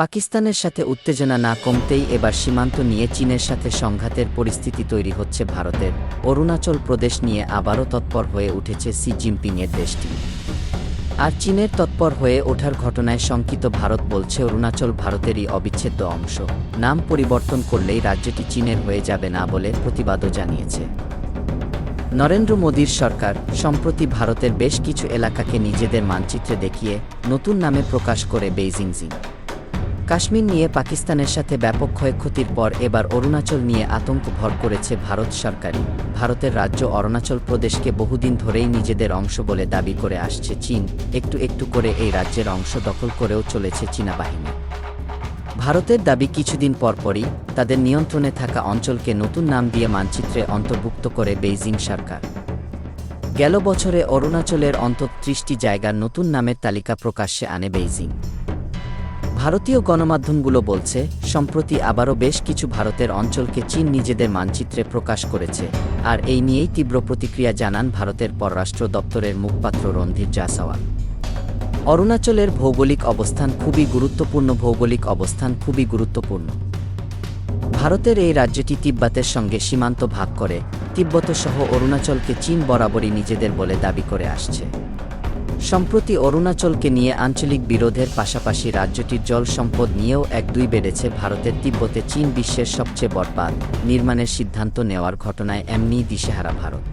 পাকিস্তানের সাথে উত্তেজনা না কমতেই এবার সীমান্ত নিয়ে চীনের সাথে সংঘাতের পরিস্থিতি তৈরি হচ্ছে ভারতের। অরুণাচল প্রদেশ নিয়ে আবারও তৎপর হয়ে উঠেছে সি জিনপিংয়ের দেশটি। আর চীনের তৎপর হয়ে ওঠার ঘটনায় শঙ্কিত ভারত বলছে, অরুণাচল ভারতেরই অবিচ্ছেদ্য অংশ। নাম পরিবর্তন করলেই রাজ্যটি চীনের হয়ে যাবে না বলে প্রতিবাদও জানিয়েছে। নরেন্দ্র মোদীর সরকার, সম্প্রতি ভারতের বেশ কিছু এলাকাকে নিজেদের মানচিত্রে দেখিয়ে নতুন নামে প্রকাশ করে বেইজিং জিং। কাশ্মীর নিয়ে পাকিস্তানের সাথে ব্যাপক ক্ষয়ক্ষতির পর এবার অরুণাচল নিয়ে আতঙ্ক ভর করেছে ভারত সরকারই। ভারতের রাজ্য অরুণাচল প্রদেশকে বহুদিন ধরেই নিজেদের অংশ বলে দাবি করে আসছে চীন। একটু একটু করে এই রাজ্যের অংশ দখল করেও চলেছে চীনা বাহিনী। ভারতের দাবি কিছুদিন পরপরই তাদের নিয়ন্ত্রণে থাকা অঞ্চলকে নতুন নাম দিয়ে মানচিত্রে অন্তর্ভুক্ত করে বেইজিং সরকার। গেল বছরে অরুণাচলের অন্তত ত্রিশটি জায়গার নতুন নামের তালিকা প্রকাশ্যে আনে বেইজিং। ভারতীয় গণমাধ্যমগুলো বলছে, সম্প্রতি আবারও বেশ কিছু ভারতের অঞ্চলকে চীন নিজেদের মানচিত্রে প্রকাশ করেছে। আর এই নিয়েই তীব্র প্রতিক্রিয়া জানান ভারতের পররাষ্ট্র দপ্তরের মুখপাত্র রণধীর জাসাওয়াল অরুণাচলের ভৌগোলিক অবস্থান খুবই গুরুত্বপূর্ণ, ভৌগোলিক অবস্থান খুবই গুরুত্বপূর্ণ। ভারতের এই রাজ্যটি তিব্বতের সঙ্গে সীমান্ত ভাগ করে তিব্বত সহ অরুণাচলকে চীন বরাবরই নিজেদের বলে দাবি করে আসছে। সম্প্রতি অরুণাচলকে নিয়ে আঞ্চলিক বিরোধের পাশাপাশি রাজ্যটির জল সম্পদ নিয়েও এক দুই বেড়েছে ভারতের তিব্বতে চীন বিশ্বের সবচেয়ে বরপাত নির্মাণের সিদ্ধান্ত নেওয়ার ঘটনায় এমনি দিশেহারা ভারত।